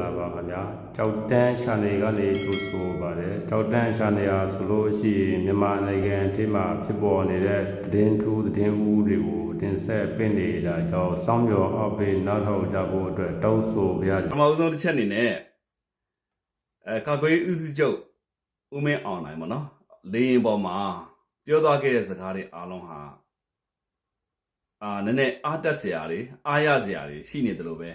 လာပါခင်ဗျာကြောက်တန်းရှာနေကနေထိုးဆိုပါတယ်ကြောက်တန်းရှာနေရဆိုလို့ရှိရင်မြန်မာနိုင်ငံအထိမှာဖြစ်ပေါ်နေတဲ့သတင်းထူးသတင်းဦးတွေကိုတင်ဆက်ပင့်နေတာကြောင့်စောင်းမြော်အပိနောက်ထောက်ကြဖို့အတွက်တောင်းဆိုပါရပထမဦးဆုံးတစ်ချက်အနေနဲ့အဲကာကွယ်ရေးဦးစီးချုပ်ဦးမင်းအောင်နိုင်ပေါ့နော်လေရင်ပေါ်မှာပြောသွားခဲ့တဲ့စကားတွေအားလုံးဟာအာနည်းနည်းအားတက်စရာတွေအားရစရာတွေရှိနေတယ်လို့ပဲ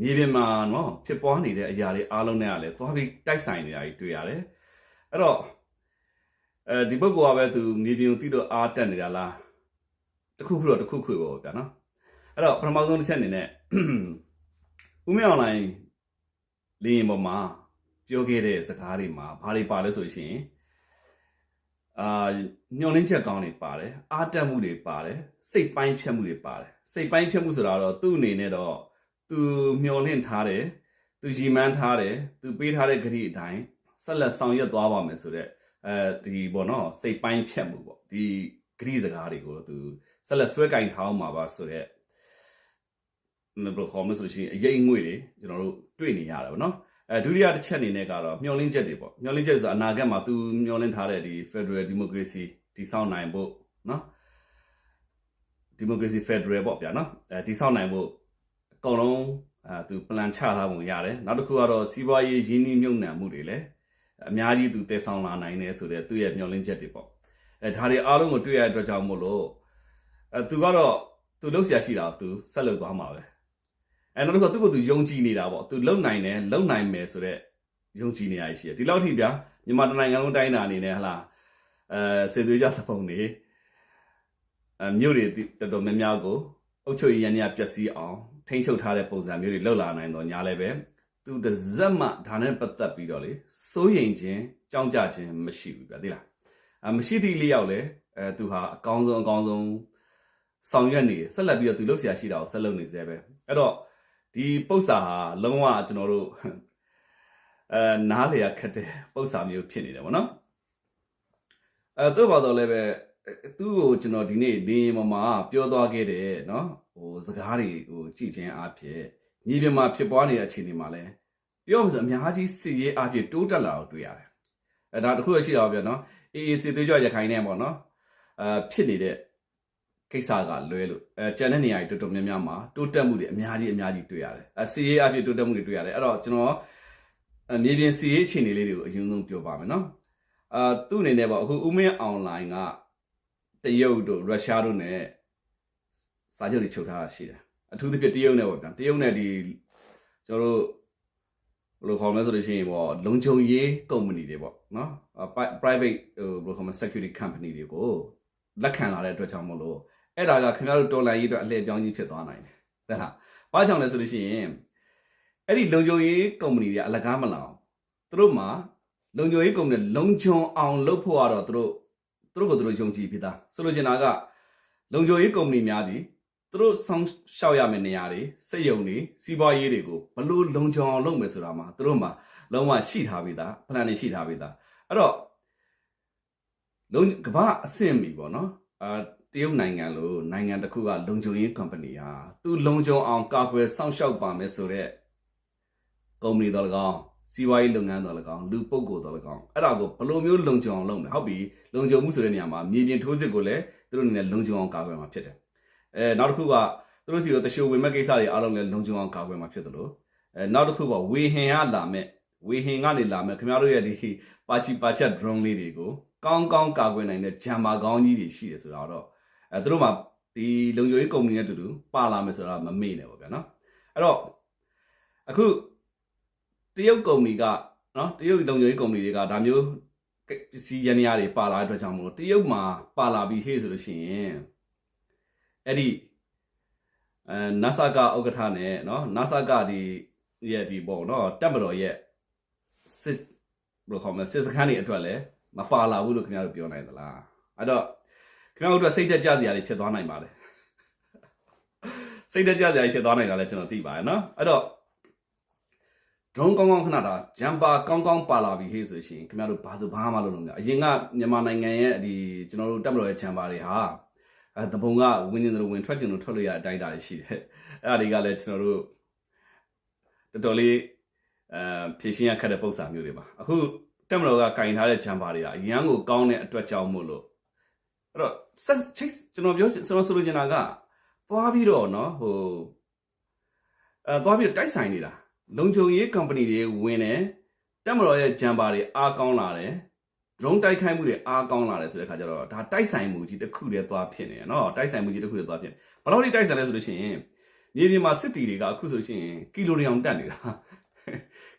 မြေပြင်မှာနော်ဖြစ်ပွားနေတဲ့အရာတွေအားလုံးနဲ့ကလည်းသွားပြီးတိုက်ဆိုင်နေတာကြီးတွေ့ရတယ်အဲ့တော့အဲဒီပုဂ္ဂိုလ်ကပဲသူမြေပြင်ကိုတိတော့အားတက်နေတာလားတစ်ခုခုတော့တစ်ခုခုပဲပေါ့ဗျာနော်အဲ့တော့ပထမဆုံးတစ်ချက်အနေနဲ့ဦးမင်းအွန်လိုင်းလင်းရင်ပေါ်မှာပြောခဲ့တဲ့စကားတွေမှာဘာတွေပါလဲဆိုရှင်အာညှော်နှင်းချက်ကောင်းတွေပါတယ်အားတက်မှုတွေပါတယ်စိတ်ပိုင်းဖြတ်မှုတွေပါတယ်စိတ်ပိုင်းဖြတ်မှုဆိုတာတော့သူ့အနေနဲ့တော့ သူမျှော်လင့်ထားတယ်သူရီမန်းထားတယ်သူပေးထားတဲ့ဂရိအတိုင်းဆက်လက်ဆောင်ရွက်သွားပါမယ်ဆိုတော့အဲဒီပေါ့နော်စိတ်ပိုင်းဖြတ်မှုပေါ့ဒီဂရိစကားတွေကိုသူဆက်လက်ဆွဲကင်ထားအောင်ပါပါဆိုတော့ဘယ်လိုခေါ်မလဲဆိုရှင်အရေးငွေတွေကျွန်တော်တို့တွေ့နေရတယ်ဗောနော်အဲဒုတိယတစ်ချက်အနေနဲ့ကတော့မျောလင်းချက်တွေပေါ့မျောလင်းချက်ဆိုအနာဂတ်မှာသူမျောလင်းထားတဲ့ဒီ Federal Democracy တည်ဆောက်နိုင်ဖို့နော် Democracy Federal ပေါ့ဗျာနော်အဲတည်ဆောက်နိုင်ဖို့ အကုန်လုံးအဲသူ plan ချထားပုံရတယ်နောက်တစ်ခုကတော့စီးပွားရေးရင်းနှီးမြှုပ်နှံမှုတွေလည်းအများကြီးသူတည်ဆောက်လာနိုင်တယ်ဆိုတဲ့သူ့ရဲ့မျောလင်းချက်တွေပေါ့အဲဒါတွေအားလုံးကိုတွေ့ရတဲ့အတွက်ကြောင့်မို့လို့အဲသူကတော့သူလှုပ်ရှားရှိတာကိုသူဆက်လုပ်သွားမှာပဲအဲနောက်တစ်ခုကသူ့ကိုသူယုံကြည်နေတာပေါ့သူလုံနိုင်တယ်လုံနိုင်မယ်ဆိုတော့ယုံကြည်နေရရှိတယ်ဒီလောက်ထိဗျာမြန်မာတိုင်းနိုင်ငံလုံးတိုင်းတာအနေနဲ့ဟလာအဲစေသွေးကြသပုံနေအဲမြို့တွေတော်တော်များများကိုအုတ်ချုပ်ရည်ရန်ရပျက်စီးအောင် ထိန်းချုပ်ထားတဲ့ပုံစံမျိုးတွေလောက်လာနိုင်တော့ညာလည်းပဲသူတစ်စက်မှဒါနဲ့ပတ်သက်ပြီးတော့လေစိုးရိမ်ခြင်းကြောင်းကြခြင်းမရှိဘူးဗျာသိလားအမရှိသည့်လျောက်လေအဲသူဟာအကောင်းဆုံးအကောင်းဆုံးဆောင်ရွက်နေဆက်လက်ပြီးတော့သူလှုပ်ရှားရှိတာကိုဆက်လုပ်နေစေပဲအဲ့တော့ဒီပု္ပ္ပာဟာလုံးဝကျွန်တော်တို့အဲနားလေရခက်တဲ့ပု္ပ္ပာမျိုးဖြစ်နေတယ်ဗောနော်အဲသူ့ဘာတော့လည်းပဲ သူ့ကိုကျွန်တော်ဒီနေ့ဒီမမှာပြောသွားခဲ့တယ်နော်ဟိုစကားတွေဟိုကြည့်ခြင်းအဖြစ်ညီပြမှာဖြစ်ပွားနေတဲ့အခြေအနေမှာလဲပြောမှဆိုအများကြီးစီရေးအဖြစ်တိုးတက်လာတော့တွေ့ရတယ်အဲဒါတခုရှိတော့ဗျာနော်အေးအေးစီသေးကြရခိုင်နေပေါ့နော်အဲဖြစ်နေတဲ့ကိစ္စကလွဲလို့အဲကျန်တဲ့နေရာတွေတော်တော်များများမှာတိုးတက်မှုတွေအများကြီးအများကြီးတွေ့ရတယ်အဲစီရေးအဖြစ်တိုးတက်မှုတွေတွေ့ရတယ်အဲ့တော့ကျွန်တော်အမြေပြင်စီရေးအခြေအနေလေးတွေကိုအရင်ဆုံးပြောပါမယ်နော်အာသူ့အနေနဲ့ပေါ့အခုဥမင်းအွန်လိုင်းက တရုတ်တို့ရုရှားတို့နဲ့စာချုပ်တွေချုပ်ထားတာရှိတယ်အထူးသဖြင့်တရုတ်နဲ့ပေါ့ဗျာတရုတ်နဲ့ဒီကျွန်တော်တို့ဘယ်လိုခေါ်မလဲဆိုလို့ရှိရင်ပေါ့လုံခြုံရေးကုမ္ပဏီတွေပေါ့နော် private ဟိုဘယ်လိုခေါ်မလဲ security company တွေကိုလက်ခံလာတဲ့အတွက်ကြောင့်မို့လို့အဲ့ဒါကခင်ဗျားတို့တော်လန်ရေးအတွက်အလှည့်ပြောင်းကြီးဖြစ်သွားနိုင်တယ်။ဒါဟာဘာကြောင့်လဲဆိုလို့ရှိရင်အဲ့ဒီလုံခြုံရေးကုမ္ပဏီတွေကအလကားမလောင်သူတို့မှာလုံခြုံရေးကုမ္ပဏီလုံခြုံအောင်လုပ်ဖို့ကတော့သူတို့ သူတို့ကိုသူတို့ယုံကြည်ဖြစ်တာဆိုလိုချင်တာကလုံခြုံရေးကုမ္ပဏီများသည်သူတို့ဆောင်ရှောက်ရမယ့်နေရာတွေစိတ်ယုံတွေစီးပွားရေးတွေကိုဘလို့လုံခြုံအောင်လုပ်မယ်ဆိုတာမှာသူတို့မှာလုံးဝရှိထားပြီးသား plan တွေရှိထားပြီးသားအဲ့တော့လုံကမ္ဘာအဆင့်ပြီပေါ့နော်အာတရုတ်နိုင်ငံလို့နိုင်ငံတစ်ခုကလုံခြုံရေး company ဟာသူလုံခြုံအောင်ကာကွယ်စောင့်ရှောက်ပါမယ်ဆိုတော့ကုမ္ပဏီတော်၎င်း စီးပွားရေးလုပ်ငန်းတော်၎င်းလူပုဂ္ဂိုလ်တော်၎င်းအဲ့ဒါကိုဘယ်လိုမျိုးလုံခြုံအောင်လုပ်မလဲဟုတ်ပြီလုံခြုံမှုဆိုတဲ့နေရာမှာမြေပြင်ထိုးစစ်ကိုလည်းသူတို့အနေနဲ့လုံခြုံအောင်ကာကွယ်မှာဖြစ်တယ်အဲနောက်တစ်ခုကသူတို့စီတော့တရှိုးဝင်မဲ့ကိစ္စတွေအားလုံးလည်းလုံခြုံအောင်ကာကွယ်မှာဖြစ်တယ်လို့အဲနောက်တစ်ခုကဝေဟင်ကလာမဲ့ဝေဟင်ကနေလာမဲ့ခင်ဗျားတို့ရဲ့ဒီပါချီပါချက် drone လေးတွေကိုကောင်းကောင်းကာကွယ်နိုင်တဲ့ဂျမ်မာကောင်းကြီးတွေရှိတယ်ဆိုတော့အဲသူတို့မှဒီလုံခြုံရေးကုမ္ပဏီနဲ့အတူတူပါလာမယ်ဆိုတာမမေ့နဲ့ပေါ့ဗျာနော်အဲ့တော့အခု တရုတ်ကုမ္ပဏီကနော်တရုတ်လုံခြုံရေးကုမ္ပဏီတွေကဒါမျိုးပစ္စည်းရန်ရာတွေပါလာတဲ့အတွက်ကြောင့်မလို့တရုတ်မှာပါလာပြီးဟေ့ဆိုလို့ရှိရင်အဲ့ဒီအဲ NASA ကဥက္ကဋ္ဌနဲ့နော် NASA ကဒီရဲ့ဒီပေါ့နော်တက်မတော်ရဲ့စစ်ဘယ်လိုခေါ်မလဲစစ်စခန်းတွေအတွက်လည်းမပါလာဘူးလို့ခင်ဗျားတို့ပြောနိုင်သလားအဲ့တော့ခင်ဗျားတို့အတွက်စိတ်တက်ကြစရာတွေဖြစ်သွားနိုင်ပါတယ်စိတ်တက်ကြစရာတွေဖြစ်သွားနိုင်တာလည်းကျွန်တော်သိပါတယ်နော်အဲ့တော့ drone ကောင်းကောင်းခဏတာဂျမ်ပါကောင်းကောင်းပါလာပြီဟေ့ဆိုရှင်ခင်ဗျားတို့ဘာဆိုဘာမှမလုပ်လို့မရအရင်ကမြန်မာနိုင်ငံရဲ့ဒီကျွန်တော်တို့တက်မတော်ရဲ့ဂျမ်ပါတွေဟာအဲတပုံကဝင်းနေတယ်ဝင်ထွက်ကျင်လို့ထွက်လို့ရတဲ့အတိုင်းအတာတွေရှိတယ်အဲ့ဒါတွေကလည်းကျွန်တော်တို့တော်တော်လေး အဲဖြည့်ရှင်းရခက်တဲ့ပုံစံမျိုးတွေပါအခုတက်မတော်ကကင်ထားတဲ့ဂျမ်ပါတွေကအရန်ကိုကောင်းတဲ့အတွက်ကြောင့်မို့လို့အဲ့တော့ဆက်ချိတ်ကျွန်တော်ပြောကျွန်တော်ဆိုလိုချင်တာကသွားပြီးတော့เนาะဟိုအဲသွားပြီးတော့တိုက်ဆိုင်နေတာ လုံခြုံရေး company တွေဝင်တယ်တက်မတော်ရဲ့ဂျမ်ပါတွေအားကောင်းလာတယ် drone တိုက်ခိုက်မှုတွေအားကောင်းလာတယ်ဆိုတဲ့ခါကျတော့ဒါတိုက်ဆိုင်မှုကြီးတစ်ခုတည်းသွားဖြစ်နေတယ်เนาะတိုက်ဆိုင်မှုကြီးတစ်ခုတည်းသွားဖြစ်နေဘယ်လောက်ထိတိုက်ဆိုင်လဲဆိုလို့ရှိရင်မြေပြင်မှာစစ်တီတွေကအခုဆိုရှင်ကီလိုတွေအောင်တက်နေတာ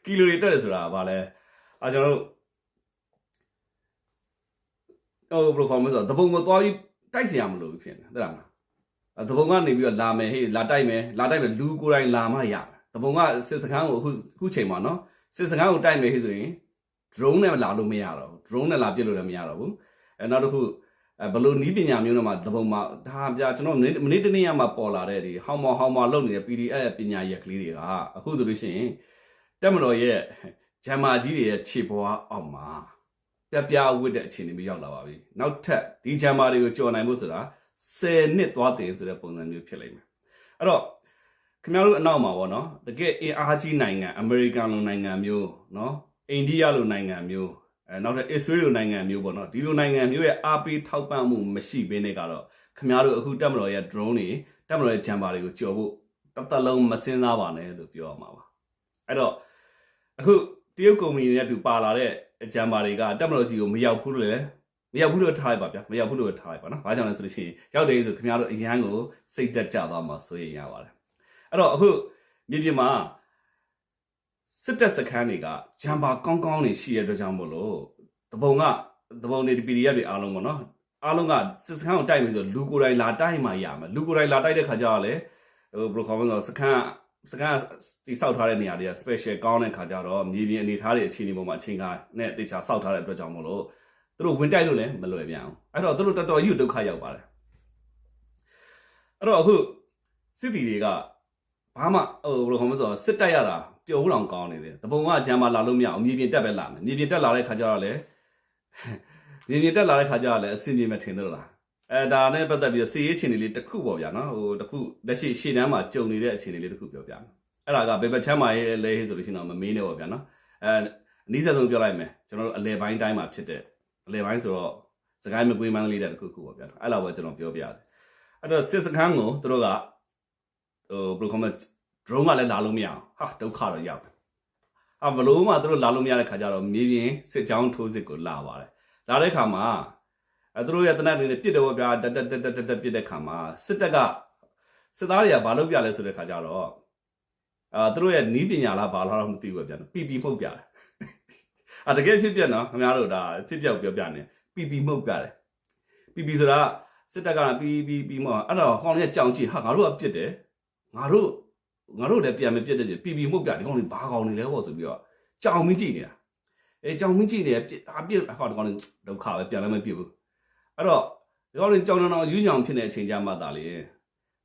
ကီလိုတွေတက်တယ်ဆိုတာကဘာလဲအာကျွန်တော်တို့ဟိုဘယ်လိုခေါ်မလဲဆိုတော့တပုံကိုသွားပြီးတိုက်เสียရမလို့ဖြစ်နေတယ်ဟုတ်လားမလားအဲတပုံကနေပြီးတော့လာမယ်ဟေးလာတိုက်မယ်လာတိုက်မယ်လူကိုယ်တိုင်လာမှရမယ် ် တပုံကစစ်စခန်းကိုအခုအခုချိန်မှာနော်စစ်စခန်းကိုတိုက်မယ်ဟေးဆိုရင် drone နဲ့လာလို့မရတော့ဘူး drone နဲ့လာပြစ်လို့လည်းမရတော့ဘူးအဲနောက်တစ်ခုအဲဘလို့နီးပညာမျိုးနဲ့မှတပုံမှာဒါပြကျွန်တော်မနေ့မနေ့တနေ့ကမှပေါ်လာတဲ့ဒီဟောင်မောင်ဟောင်မောင်လုပ်နေတဲ့ PDF ရဲ့ပညာရက်ကလေးတွေကအခုဆိုလို့ရှိရင်တက်မတော်ရဲ့ဂျမ်မာကြီးတွေရဲ့ခြေပွားအောက်မှာပြပြဝတ်တဲ့အခြေအနေမျိုးရောက်လာပါပြီနောက်ထပ်ဒီဂျမ်မာတွေကိုကြော်နိုင်ဖို့ဆိုတာ10နှစ်သွားတင်ဆိုတဲ့ပုံစံမျိုးဖြစ်လိမ့်မယ်အဲ့တော့ ခင်ဗျားတို့အနောက်မှာပေါ့နော်တကယ်အင်အားကြီးနိုင်ငံအမေရိကန်လိုနိုင်ငံမျိုးနော်အိန္ဒိယလိုနိုင်ငံမျိုးအဲနောက်ထပ်အစ္စရေးလိုနိုင်ငံမျိုးပေါ့နော်ဒီလိုနိုင်ငံမျိုးရဲ့အားပေးထောက်ပံ့မှုမရှိဘဲနဲ့ကတော့ခင်ဗျားတို့အခုတက်မတော်ရဲ့ drone တွေတက်မတော်ရဲ့ဂျမ်ပါတွေကိုကြော်ဖို့တစ်သက်လုံးမစင်းစားပါနဲ့လို့ပြောရမှာပါအဲ့တော့အခုတရုတ်ကုမ္ပဏီတွေနဲ့တူပါလာတဲ့ဂျမ်ပါတွေကတက်မတော်စီကိုမရောက်ဘူးလို့လည်းမရောက်ဘူးလို့ထားလိုက်ပါဗျာမရောက်ဘူးလို့ထားလိုက်ပါနော်ဘာကြောင့်လဲဆိုလို့ရှိရင်ရောက်တယ်ဆိုခင်ဗျားတို့အရန်ကိုစိတ်တက်ကြသွားမှာဆိုရင်ရပါတယ် အဲ့တော့အခုမြေပြင်မှာစစ်တပ်စခန်းတွေကဂျမ်ပါကောင်းကောင်းနေရှိရတဲ့အတွက်ကြောင့်မို့လို့တပုံကတပုံနေဒီ PDF တွေအားလုံးပေါ့နော်အားလုံးကစစ်စခန်းကိုတိုက်ပြီဆိုလူကိုယ်တိုင်လာတိုက်မှရမယ်လူကိုယ်တိုင်လာတိုက်တဲ့ခါကျတော့လေဟိုဘယ်လိုခေါ်မလဲဆိုတော့စခန်းစခန်းဒီစောက်ထားတဲ့နေရာတွေက special ကောင်းတဲ့ခါကျတော့မြေပြင်အနေထားတွေအခြေအနေပေါ်မှာအချိန်ကနဲ့တေချာစောက်ထားတဲ့အတွက်ကြောင့်မို့လို့သူတို့ဝင်တိုက်လို့လည်းမလွယ်ပြန်အောင်အဲ့တော့သူတို့တော်တော်ကြီးဒုက္ခရောက်ပါတယ်အဲ့တော့အခုစစ်တီတွေက ဘာမှဟိုဘယ်လိုခေါ်မလဲဆိုတော့စစ်တိုက်ရတာပျော်ဘူးတောင်ကောင်းနေတယ်တပုံကဂျမ်းမာလာလို့မရအောင်မြေပြင်တက်ပဲလာမယ်မြေပြင်တက်လာတဲ့ခါကျတော့လေမြေပြင်တက်လာတဲ့ခါကျတော့လေအစင်ပြေမထင်တော့လားအဲဒါနဲ့ပတ်သက်ပြီးစီရေးအခြေအနေလေးတစ်ခုပေါ့ဗျာနော်ဟိုတစ်ခုလက်ရှိရှေ့တန်းမှာကြုံနေတဲ့အခြေအနေလေးတစ်ခုပြောပြမယ်အဲ့ဒါကဘေဘချမ်းမာရဲ့လဲဆိုလို့ရှိရင်တော့မမေးနဲ့ပေါ့ဗျာနော်အဲအနည်းဆုံးပြောလိုက်မယ်ကျွန်တော်တို့အလဲပိုင်းတိုင်းမှာဖြစ်တဲ့အလဲပိုင်းဆိုတော့စကိုင်းမကွေးမန်းလေးတဲ့တစ်ခုခုပေါ့ဗျာအဲ့လောက်ပဲကျွန်တော်ပြောပြရတယ်အဲ့တော့စစ်စခန်းကိုတို့က ဟိုဘယ်လိုခေါ်မလဲ drone ကလည်းလာလို့မရအောင်ဟာဒုက္ခတော့ရောက်တယ်ဟာဘလို့မှသူတို့လာလို့မရတဲ့ခါကျတော့မြေပြင်စစ်ကြောင်းထိုးစစ်ကိုလာပါတယ်လာတဲ့ခါမှာအဲသူတို့ရဲ့တနက်တွေနဲ့ပြစ်တော့ဗျာတက်တက်တက်တက်တက်ပြစ်တဲ့ခါမှာစစ်တပ်ကစစ်သားတွေကဘာလုပ်ပြလဲဆိုတဲ့ခါကျတော့အာသူတို့ရဲ့နီးပညာလားဘာလားတော့မသိဘူးဗျာပီပီမှုတ်ပြတယ်အာတကယ်ဖြစ်ပြနော်ခင်ဗျားတို့ဒါဖြစ်ပြောက်ပြောပြနေပီပီမှုတ်ပြတယ်ပီပီဆိုတာစစ်တပ်ကပီပီပီမှုတ်အဲ့တော့ဟောင်းရဲ့ကြောင်ကြည့်ဟာငါတို့ကပြစ်တယ် ငါတို့ငါတို့လည်းပြန်မပြစ်တဲ့ပြီပြီမှုတ်ပြဒီကောင်လေးဘာကောင်နေလဲပေါ့ဆိုပြီးတော့ကြောင်မင်းကြည့်နေတာအဲကြောင်မင်းကြည့်နေအပြစ်အပြစ်ဟောဒီကောင်လေးဒုက္ခပဲပြန်လည်းမပြစ်ဘူးအဲ့တော့ဒီကောင်လေးကြောင်တောင်ယူကြောင်ဖြစ်နေတဲ့အချိန်ကြမှသာလေ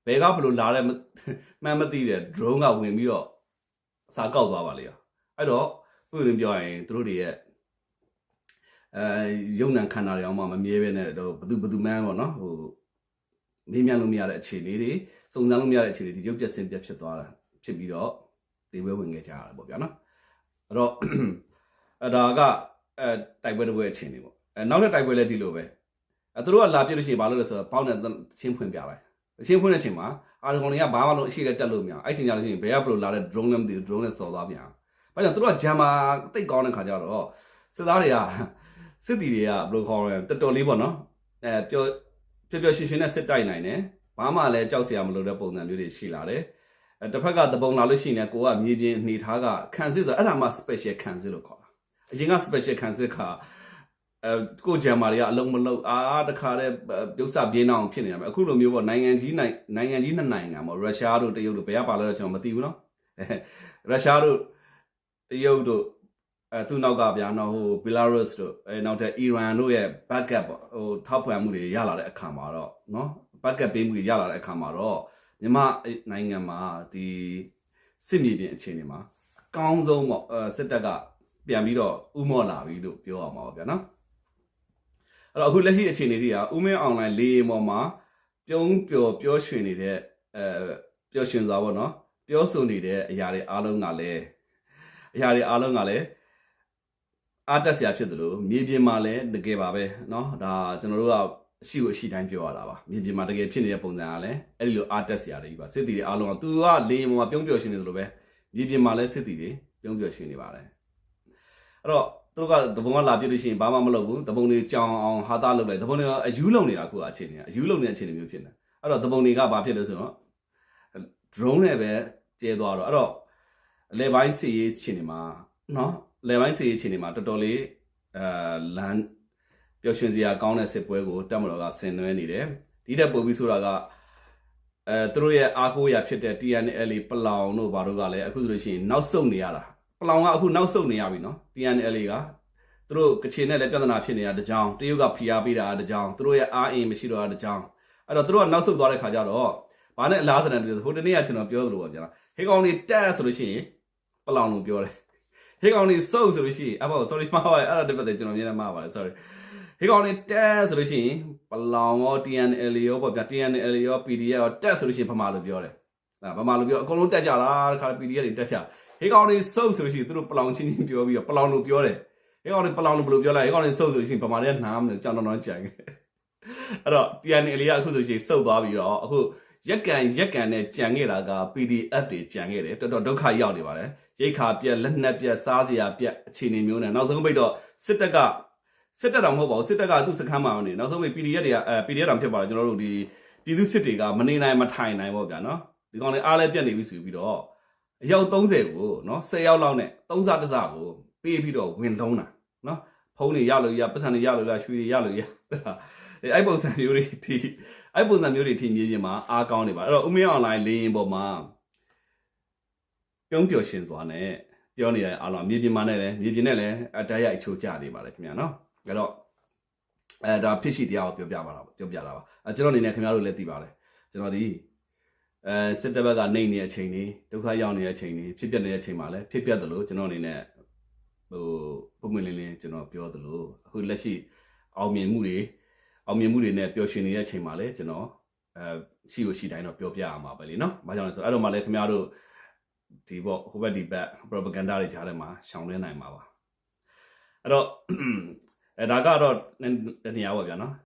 ဘယ်ကဘလို့လာတဲ့မှန်းမသိတဲ့ drone ကဝင်ပြီးတော့အစာကောက်သွားပါလေအဲ့တော့ပြုရင်ပြောရင်သူတို့တွေရဲ့အဲယုံနံခန္ဓာတွေအောင်မှမမြဲပဲနဲ့တော့ဘသူဘသူမှန်းပေါ့နော်ဟို မေးမြန်းလို့မရတဲ့အခြေအနေတွေစုံစမ်းလို့မရတဲ့အခြေအနေတွေရုပ်ပြက်ဆင်းပြက်ဖြစ်သွားတာဖြစ်ပြီးတော့ဒီဘဲဝင်ခဲ့ကြရတယ်ပေါ့ဗျာနော်အဲ့တော့အဲဒါကအဲတိုက်ပွဲတစ်ပွဲအခြေအနေပေါ့အဲနောက်တဲ့တိုက်ပွဲလည်းဒီလိုပဲအဲသူတို့ကလာပြစ်လို့ရှိရင်ဘာလို့လဲဆိုတော့ပေါင်းတဲ့ချင်းဖွင့်ပြလိုက်ချင်းဖွင့်တဲ့အချိန်မှာအာကောင်တွေကဘာမှလို့အရှိတဲ့တက်လို့မရအောင်အဲ့ချိန်ကြလို့ရှိရင်ဘယ်ကဘလို့လာတဲ့ drone နဲ့မသိဘူး drone နဲ့စော်သွားပြန်ဘာကြောင့်သူတို့ကဂျမ်မာတိတ်ကောင်းတဲ့ခါကျတော့စစ်သားတွေကစစ်တီတွေကဘယ်လိုခေါ်လဲတော်တော်လေးပေါ့နော်အဲပြော ပျော်ပျော်ရွှင်ရွှင်နဲ့စစ်တိုက်နိုင်တယ်ဘာမှလည်းကြောက်စရာမလိုတဲ့ပုံစံမျိုးတွေရှိလာတယ်အဲတစ်ဖက်ကသပုံလာလို့ရှိရင်ကိုကမြေပြင်အနေထားကခံစစ်ဆိုအဲ့ဒါမှ special ခံစစ်လို့ခေါ်တာအရင်က special ခံစစ်ခါအဲကိုဂျမ်မာတွေကအလုံးမလုံးအားတခါတည်းပြုတ်စပြင်းအောင်ဖြစ်နေရမယ်အခုလိုမျိုးပေါ့နိုင်ငံကြီးနိုင်နိုင်ငံကြီးနှစ်နိုင်ငံပေါ့ရုရှားတို့တရုတ်တို့ဘယ်ကပါလဲတော့ကျွန်တော်မသိဘူးเนาะရုရှားတို့တရုတ်တို့ အဲသူ့နောက်ကဗျာနော်ဟိုဘီလာရုစ်တို့အဲနောက်ထပ်အီရန်တို့ရဲ့ backup ပေါ့ဟိုထောက်ပံ့မှုတွေရလာတဲ့အခါမှာတော့နော် backup ပေးမှုတွေရလာတဲ့အခါမှာတော့မြန်မာနိုင်ငံမှာဒီစစ်မြေပြင်အခြေအနေမှာအကောင်းဆုံးပေါ့အဲစစ်တပ်ကပြန်ပြီးတော့ဥမော့လာပြီလို့ပြောအောင်ပါဗျာနော်အဲ့တော့အခုလက်ရှိအခြေအနေတွေကဥမင်းအွန်လိုင်းလေးပေါ်မှာပြုံးပျော်ပြောရွှင်နေတဲ့အဲပျော်ရွှင်စွာပေါ့နော် ပြောဆိုနေတဲ့အရာတွေအားလုံးကလည်းအရာတွေအားလုံးကလည်း အားတက်စရာဖြစ်တယ်လို့မြေပြင်မှာလည်းတကယ်ပါပဲเนาะဒါကျွန်တော်တို့ကအရှိကိုအရှိတိုင်းပြောရတာပါမြေပြင်မှာတကယ်ဖြစ်နေတဲ့ပုံစံကလည်းအဲ့ဒီလိုအားတက်စရာတွေကြီးပါစစ်တီတွေအားလုံးကသူကလေရင်ပေါ်မှာပြုံးပျော်ရှင်နေတယ်လို့ပဲမြေပြင်မှာလည်းစစ်တီတွေပြုံးပျော်ရှင်နေပါတယ်အဲ့တော့သူတို့ကတပုံကလာပြစ်လို့ရှိရင်ဘာမှမလုပ်ဘူးတပုံတွေကြောင်အောင်ဟာသားလုပ်လိုက်တပုံတွေကအယူလုံနေတာခုအခြေအနေကအယူလုံနေတဲ့အခြေအနေမျိုးဖြစ်နေအဲ့တော့တပုံတွေကဘာဖြစ်လဲဆိုတော့ drone နဲ့ပဲကျဲသွားတော့အဲ့တော့အလဲပိုင်းစီရေးအခြေအနေမှာနော်အ လဲပိုင်းစီရေးအခြေအနေမှာတော်တော်လေးအဲလန်ပျော်ရွှင်စရာကောင်းတဲ့စစ်ပွဲကိုတက်မတော်ကဆင်နွှဲနေတယ်ဒီတက်ပို့ပြီးဆိုတာကအဲသူတို့ရဲ့အားကိုးရာဖြစ်တဲ့ TNL ပလောင်တို့ဘာတို့ကလည်းအခုဆိုလို့ရှိရင်နောက်ဆုတ်နေရတာပလောင်ကအခုနောက်ဆုတ်နေရပြီနော် TNL ကသူတို့ကချင်နဲ့လည်းပြဿနာဖြစ်နေတာတကြောင်တရုတ်ကဖိအားပေးတာတကြောင်သူတို့ရဲ့အားအင်မရှိတော့တာတကြောင်အဲ့တော့သူတို့ကနောက်ဆုတ်သွားတဲ့ခါကျတော့ဘာနဲ့အလားသဏ္ဍာန်တူလဲဆိုဟိုတနေ့ကကျွန်တော်ပြောသလိုပါဗျာဟေးကောင်လေးတက်ဆိုလို့ရှိရင်ပလောင်လို့ပြောတယ် ဟေးကောင်လေးစုပ်ဆိုလို့ရှိရင်အဘော sorry မှားပါတယ်အဲ့ဒါတစ်ပတ်တည်းကျွန်တော်မြင်နေမှားပါတယ် sorry ဟေးကောင်လေးတက်ဆိုလို့ရှိရင်ပလောင်ရော TNL ရောပေါ့ဗျာ TNL ရော PDF ရောတက်ဆိုလို့ရှိရင်ဗမာလို့ပြောတယ်အဲဗမာလို့ပြောအကုန်လုံးတက်ကြတာတခါ PDF တွေတက်ကြဟေးကောင်လေးစုပ်ဆိုလို့ရှိရင်သူတို့ပလောင်ချင်းချင်းပြောပြီးတော့ပလောင်လို့ပြောတယ်ဟေးကောင်လေးပလောင်လို့ဘယ်လိုပြောလိုက်ဟေးကောင်လေးစုပ်ဆိုလို့ရှိရင်ဗမာတွေကနားမလို့ကြောင်တော်တော်ကြိုင်အဲ့တော့ TNL ကအခုဆိုရှင်စုပ်သွားပြီးတော့အခု ရက်ကန်ရက်ကန်နဲ့ကြံခဲ့တာက PDF တွေကြံခဲ့တယ်တော်တော်ဒုက္ခရောက်နေပါတယ်ရိတ်ခါပြက်လက်နက်ပြက်စားစရာပြက်အခြေအနေမျိုးနဲ့နောက်ဆုံးပိတ်တော့စစ်တပ်ကစစ်တပ်တော်မဟုတ်ပါဘူးစစ်တပ်ကသူ့စခန်းမှာနေနောက်ဆုံးပိတ် PDF တွေကအဲ PDF တောင်ဖြစ်ပါတယ်ကျွန်တော်တို့ဒီပြည်သူစစ်တွေကမနေနိုင်မထိုင်နိုင်ပေါ့ဗျာနော်ဒီကောင်လေးအားလဲပြက်နေပြီဆိုပြီးတော့အယောက်30ကိုနော်10ယောက်လောက်နဲ့3စားတစ်စားကိုပေးပြီးတော့ဝင်လုံးတာနော်ဖုန်းတွေရလို့ရပတ်စံတွေရလို့ရရွှေတွေရလို့ရ အဲအဲ့ပုံစံမျိုးတွေဒီအဲ့ပုံစံမျိုးတွေထင်မြင်ခြင်းမှာအားကောင်းနေပါအဲ့တော့ဥမင်းအွန်လိုင်းလေရင်ပေါ်မှာပြုံးပျော်ရှင်စွာနဲ့ပြောနေရအားလုံးမြေပြင်မှာနဲ့လည်းမြေပြင်နဲ့လည်းအတရိုက်အချိုးကြနေပါတယ်ခင်ဗျာနော်အဲ့တော့အဲဒါဖြစ်ရှိတရားကိုပြောပြပါတာပြောပြတာပါအဲကျွန်တော်အနေနဲ့ခင်ဗျားတို့လည်းသိပါတယ်ကျွန်တော်ဒီအဲစစ်တပ်ဘက်ကနေနေတဲ့အချိန်တွေဒုက္ခရောက်နေတဲ့အချိန်တွေဖြစ်ပျက်နေတဲ့အချိန်မှာလည်းဖြစ်ပျက်တယ်လို့ကျွန်တော်အနေနဲ့ဟိုပုံမှန်လေးလေးကျွန်တော်ပြောသလိုအခုလက်ရှိအောင်မြင်မှုတွေ အောင်မြင်မှုတွေနဲ့ပျော်ရွှင်နေတဲ့အချိန်မှာလည်းကျွန်တော်အဲရှိလို့ရှိတိုင်းတော့ပြောပြရမှာပဲလေနော်။ဘာကြောင့်လဲဆိုအဲ့တော့မှလည်းခင်ဗျားတို့ဒီပေါ့ဟိုဘက်ဒီဘက် propaganda တွေကြားထဲမှာရှောင်လွှဲနိုင်မှာပါ။အဲ့တော့အဲဒါကတော့နေရာပါဗျာနော်